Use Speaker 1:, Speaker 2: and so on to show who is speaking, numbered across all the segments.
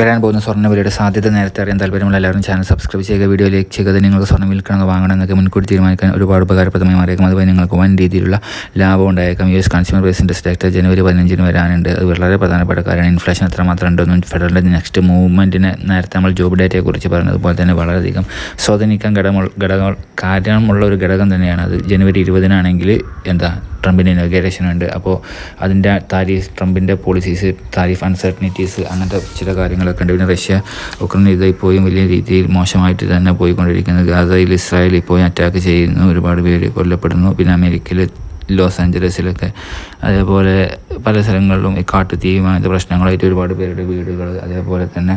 Speaker 1: വരാൻ പോകുന്ന സ്വർണവിലയുടെ സാധ്യത നേരത്തെ അറിയാൻ താല്പര്യമുള്ള എല്ലാവരും ചാനൽ സബ്സ്ക്രൈബ് ചെയ്യുക വീഡിയോ ലൈക്ക് ചെയ്യുക നിങ്ങൾക്ക് സ്വർണം വിൽക്കണമെന്ന് വാങ്ങണം എന്നൊക്കെ മുൻകൂട്ടി തീരുമാനിക്കാൻ ഒരുപാട് ഉപകാരപ്രദമായി മാറിയേക്കും. അതുപോലെ നിങ്ങൾക്ക് വൻ രീതിയിലുള്ള ലാഭം ഉണ്ടായേക്കാം. U S consumer price index director ജനുവരി പതിനഞ്ചിന് വരാനുണ്ട്. അത് വളരെ പ്രധാനപ്പെട്ട കാര്യമാണ്. ഇൻഫ്ലേഷൻ എത്രമാത്രം ഉണ്ടെന്നും ഫെഡറലിന്റെ നെക്സ്റ്റ് മൂവ്മെന്റിനെ നേരത്തെ നമ്മൾ ജോബ് ഡേറ്റയെക്കുറിച്ച് പറഞ്ഞതുപോലെ തന്നെ വളരെയധികം സ്വാധീനിക്കാൻ ഘടകം ഘടകം കാര്യമുള്ള ഒരു ഘടകം തന്നെയാണ് അത്. ജനുവരി ഇരുപതിനാണെങ്കിൽ എന്താ ട്രംപിന്റെ ഇനോഗ്രേഷൻ ഉണ്ട്. അപ്പോൾ അതിന്റെ താരിഫ് ട്രംപിന്റെ പോളിസീസ് താരിഫ് അൺസർട്ടനിറ്റീസ് അങ്ങനത്തെ ചില കാര്യങ്ങളൊക്കെ ഉണ്ട്. പിന്നെ റഷ്യ ഉക്രൈൻ ഇത് ഇപ്പോഴും വലിയ രീതിയിൽ മോശമായിട്ട് തന്നെ പോയിക്കൊണ്ടിരിക്കുന്നത് ഗാസയിൽ ഇസ്രായേൽ ഇപ്പോഴും അറ്റാക്ക് ചെയ്യുന്നു. ഒരുപാട് പേര് കൊല്ലപ്പെടുന്നു. പിന്നെ അമേരിക്കയിൽ ലോസ് ആഞ്ചലസിലൊക്കെ. അതേപോലെ പല സ്ഥലങ്ങളിലും ഈ കാട്ടുതീയും അങ്ങനത്തെ പ്രശ്നങ്ങളായിട്ട് ഒരുപാട് പേരുടെ വീടുകൾ അതേപോലെ തന്നെ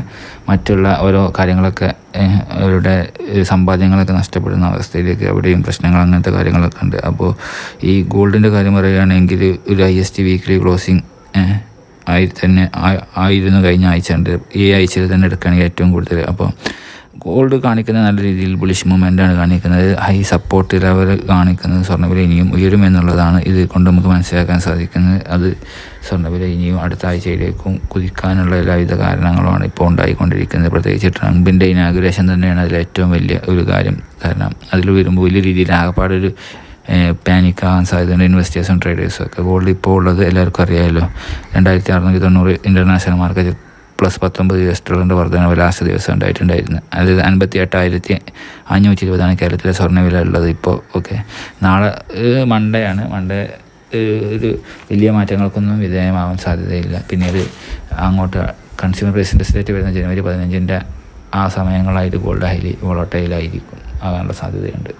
Speaker 1: മറ്റുള്ള ഓരോ കാര്യങ്ങളൊക്കെ അവരുടെ സമ്പാദ്യങ്ങളൊക്കെ നഷ്ടപ്പെടുന്ന അവസ്ഥയിലേക്ക് അവിടെയും പ്രശ്നങ്ങൾ അങ്ങനത്തെ കാര്യങ്ങളൊക്കെ ഉണ്ട്. അപ്പോൾ ഈ ഗോൾഡിന്റെ കാര്യം പറയുകയാണെങ്കിൽ ഒരു I S T weekly closing ആയി തന്നെ ആയിരുന്നു കഴിഞ്ഞ ആഴ്ച ഉണ്ട്. ഈ ആഴ്ചയിൽ തന്നെ എടുക്കുകയാണെങ്കിൽ ഏറ്റവും കൂടുതൽ. അപ്പോൾ ഗോൾഡ് കാണിക്കുന്ന നല്ല രീതിയിൽ ബുളിഷ് മൂവ്മെന്റാണ് കാണിക്കുന്നത്. ഹൈ സപ്പോർട്ട് ലെവൽ കാണിക്കുന്നത് സ്വർണവില ഇനിയും ഉയരും എന്നുള്ളതാണ് ഇത് കൊണ്ട് നമുക്ക് മനസ്സിലാക്കാൻ സാധിക്കുന്നത്. അത് സ്വർണവില ഇനിയും അടുത്ത ആഴ്ചയിലേക്കും കുതിക്കാനുള്ള എല്ലാവിധ കാരണങ്ങളുമാണ് ഇപ്പോൾ ഉണ്ടായിക്കൊണ്ടിരിക്കുന്നത്. പ്രത്യേകിച്ച് ട്രംപിന്റെ ഇനാഗുറേഷൻ തന്നെയാണ് അതിൽ ഏറ്റവും വലിയ ഒരു കാര്യം. കാരണം അതിൽ വരുമ്പോൾ വലിയ രീതിയിൽ ആകപ്പാടൊരു പാനിക് ആകാൻ സാധ്യതയുണ്ട്. ഇൻവെസ്റ്റേഴ്സും ട്രേഡേഴ്സും ഒക്കെ. ഗോൾഡ് ഇപ്പോൾ ഉള്ളത് എല്ലാവർക്കും അറിയാമല്ലോ. രണ്ടായിരത്തി അറുന്നൂറ്റി തൊണ്ണൂറ് ഇന്റർനാഷണൽ മാർക്കറ്റിൽ പ്ലസ് പത്തൊമ്പത് യു എസ് ഡോളറിന്റെ വർധനവ് ലാസ്റ്റ് ദിവസം ഉണ്ടായിട്ടുണ്ടായിരുന്നു. അതായത് അൻപത്തി എട്ടായിരത്തി അഞ്ഞൂറ്റി ഇരുപതാണ് കേരളത്തിലെ സ്വർണവില ഉള്ളത് ഇപ്പോൾ ഓക്കെ നാളെ മൺഡേ ആണ്. മൺഡേ ഒരു വലിയ മാറ്റങ്ങൾക്കൊന്നും വിധേയമാവാൻ സാധ്യതയില്ല. പിന്നീട് അങ്ങോട്ട് കൺസ്യൂമർ പ്രൈസ് ഡേറ്റ് വരുന്ന ജനുവരി പതിനഞ്ചിന്റെ ആ സമയങ്ങളായിട്ട് ഗോൾഡ് ഹൈലി വോളട്ടൈലായിരിക്കും ആകാനുള്ള സാധ്യതയുണ്ട്.